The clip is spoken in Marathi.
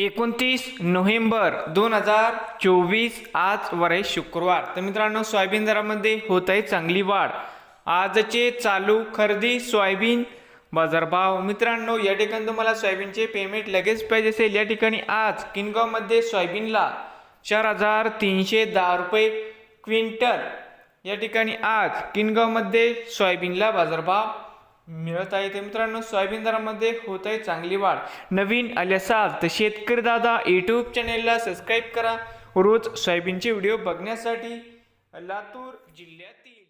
एकोणतीस नोव्हेंबर दोन हजार चोवीस आज वर आहे शुक्रवार. तर मित्रांनो सोयाबीन दरामध्ये होत आहे चांगली वाढ. आजचे चालू खरेदी सोयाबीन बाजारभाव. मित्रांनो या ठिकाणी तुम्हाला सोयाबीनचे पेमेंट लगेच पाहिजे असेल. या ठिकाणी आज किनगावमध्ये सोयाबीनला चार हजार तीनशे दहा रुपये क्विंटल. या ठिकाणी आज किनगावमध्ये सोयाबीनला बाजारभाव मिळत आहे. तर मित्रांनो सोयाबीन दरामध्ये होत आहे चांगली वाढ. नवीन आले असाल तर शेतकरी दादा यूट्यूब चॅनेलला सबस्क्राईब करा. रोज सोयाबीनचे व्हिडिओ बघण्यासाठी लातूर जिल्ह्यातील